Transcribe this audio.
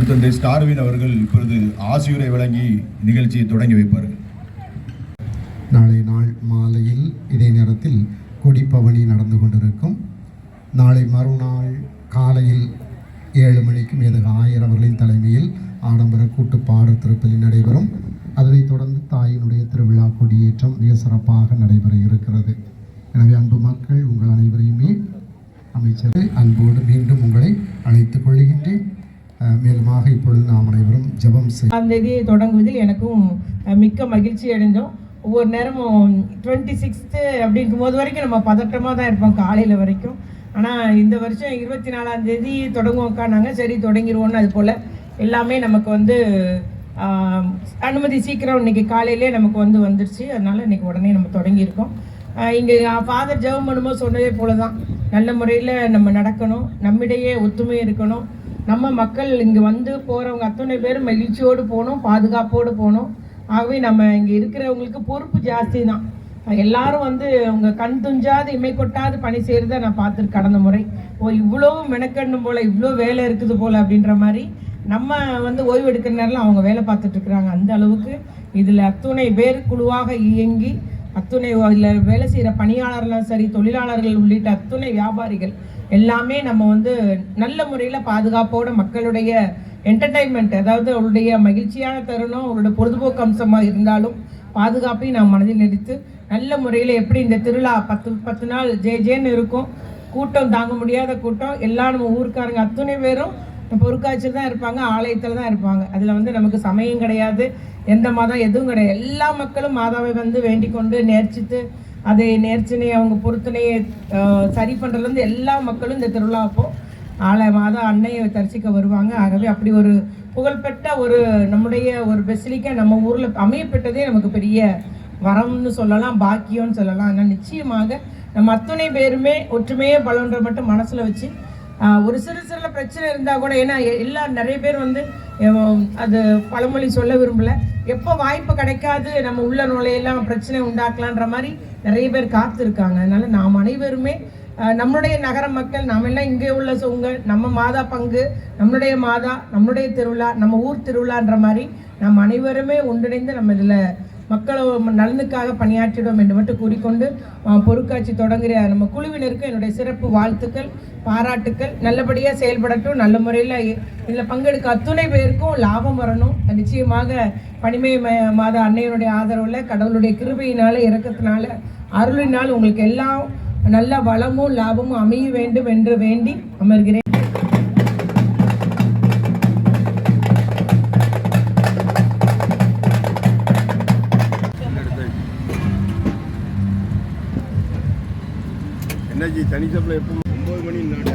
அருத்தந்தை ஸ்டார்வின் அவர்கள் இப்பொழுது ஆசியுரை வழங்கி நிகழ்ச்சியை தொடங்கி வைப்பார்கள் நாளை நாள் மாலையில் இதே நேரத்தில் கொடிப்பவனி நடந்து கொண்டிருக்கும். நாளை மறுநாள் காலையில் ஏழு மணிக்கு மேதக ஆயர் அவர்களின் தலைமையில் ஆடம்பர கூட்டு பாடல் திருப்பலி நடைபெறும். அதனைத் தொடர்ந்து தாயினுடைய திருவிழா கொடியேற்றம் மிக சிறப்பாக நடைபெற இருக்கிறது. எனவே அன்பு மக்கள் உங்கள் அனைவரையுமே அமைச்சர் அன்போடு மீண்டும் உங்களை அழைத்துக் கொள்கின்றேன். மேலுமாக இப்பொழுது நாம் அனைவரும் ஜபம் செய்யும் அந்த தொடங்குவதில் எனக்கும் மிக்க மகிழ்ச்சி அடைந்தோம். ஒவ்வொரு நேரமும் டுவெண்ட்டி சிக்ஸ்த்து அப்படிங்கும் போது வரைக்கும் நம்ம பதட்டமாக தான் இருப்போம் காலையில் வரைக்கும். ஆனால் இந்த வருஷம் இருபத்தி நாலாம் தேதி தொடங்குவோம்க்கானாங்க சரி தொடங்கிடுவோன்னு அது போல். எல்லாமே நமக்கு வந்து அனுமதி சீக்கிரம் இன்னைக்கு காலையிலே நமக்கு வந்து வந்துருச்சு. அதனால் இன்னைக்கு உடனே நம்ம தொடங்கியிருக்கோம். இங்கே ஃபாதர் ஜெபம் பண்ணும்போது சொன்னதே போல தான் நல்ல முறையில் நம்ம நடக்கணும். நம்மிடையே ஒத்துமை இருக்கணும். நம்ம மக்கள் இங்கே வந்து போகிறவங்க அத்தனை பேரும் மகிழ்ச்சியோடு போகணும் பாதுகாப்போடு போகணும் ஆகவே நம்ம இங்கே இருக்கிறவங்களுக்கு பொறுப்பு ஜாஸ்தி தான் எல்லாரும் வந்து அவங்க கண் துஞ்சாது இமை கொட்டாது பணி செய்கிறத நான் பார்த்துருக்கேன் கடந்த முறை. ஓ இவ்வளோ மெனக்கண்ணும் போல் இவ்வளோ வேலை இருக்குது போல் அப்படின்ற மாதிரி நம்ம வந்து ஓய்வு எடுக்கிற நேரத்தில் அவங்க வேலை பார்த்துட்டு இருக்கிறாங்க. அந்த அளவுக்கு இதில் அத்துணை பேர் குழுவாக இயங்கி அத்துணை இதில் வேலை செய்கிற பணியாளர்களும் சரி தொழிலாளர்கள் உள்ளிட்ட அத்துணை வியாபாரிகள் எல்லாமே நம்ம வந்து நல்ல முறையில் பாதுகாப்போட மக்களுடைய என்டர்டைன்மெண்ட் அதாவது அவருடைய மகிழ்ச்சியான தருணம் அவருடைய பொழுதுபோக்கு அம்சமாக இருந்தாலும் பாதுகாப்பையும் நாம் மனதில் நிறுத்து நல்ல முறையில் எப்படி இந்த திருவிழா பத்து பத்து நாள் ஜே ஜேன்னு இருக்கும் கூட்டம் தாங்க முடியாத கூட்டம் எல்லா நம்ம ஊருக்காரங்க அத்துணை பேரும் பொறுக்காய்ச்சல் தான் இருப்பாங்க ஆலயத்தில் தான் இருப்பாங்க. அதில் வந்து நமக்கு சமயம் கிடையாது எந்த மதம் எதுவும் கிடையாது. எல்லா மக்களும் மாதாவை வந்து வேண்டிக் கொண்டு நேர்ச்சித்து அதை நேர்ச்சினை அவங்க பொருத்தனையை சரி பண்ணுறதுலேருந்து எல்லா மக்களும் இந்த திருவிழா அப்போ ஆலய மாதா அன்னையை தரிசிக்க வருவாங்க. ஆகவே அப்படி ஒரு புகழ்பெற்ற ஒரு நம்முடைய ஒரு பெசிலிக்கா நம்ம ஊரில் அமையப்பட்டதே நமக்கு பெரிய வரம்னு சொல்லலாம் பாக்கியம்னு சொல்லலாம். ஆனால் நிச்சயமாக நம்ம அத்தனை பேருமே ஒற்றுமையே பலன்ற மட்டும் மனசில் வச்சு ஒரு சிறு சிறு பிரச்சனை இருந்தால் கூட ஏன்னா எல்லா நிறைய பேர் வந்து அது பழமொழி சொல்ல விரும்பல. எப்போ வாய்ப்பு கிடைக்காது நம்ம உள்ள நுழையெல்லாம் பிரச்சனை உண்டாக்கலான்ற மாதிரி நிறைய பேர் காத்திருக்காங்க. அதனால நாம் அனைவருமே நம்மளுடைய நகர மக்கள் நாம் எல்லாம் இங்கே உள்ள சொங்க நம்ம மாதா பங்கு நம்மளுடைய மாதா நம்மளுடைய திருவிழா நம்ம ஊர் திருவிழான்ற மாதிரி நம் அனைவருமே ஒன்றிணைந்து நம்ம இதில் மக்கள் நலனுக்காக பணியாற்றிடும் என்று மட்டும் கூறிக்கொண்டு பொருட்காட்சி தொடங்குகிற நம்ம குழுவினருக்கு என்னுடைய சிறப்பு வாழ்த்துக்கள் பாராட்டுக்கள். நல்லபடியாக செயல்படட்டும். நல்ல முறையில் இதில் பங்கெடுக்க அத்துணை பேருக்கும் லாபம் வரணும். நிச்சயமாக பனிமை மாத அன்னையனுடைய ஆதரவில் கடவுளுடைய கிருபையினால இறக்கத்தினால அருளினால் உங்களுக்கு எல்லாம் நல்ல வளமும் லாபமும் அமைய வேண்டும் என்று வேண்டி அமர்கிறேன். என்னாச்சு? தனி சப்ளை எப்போ? ஒம்பது மணி நான்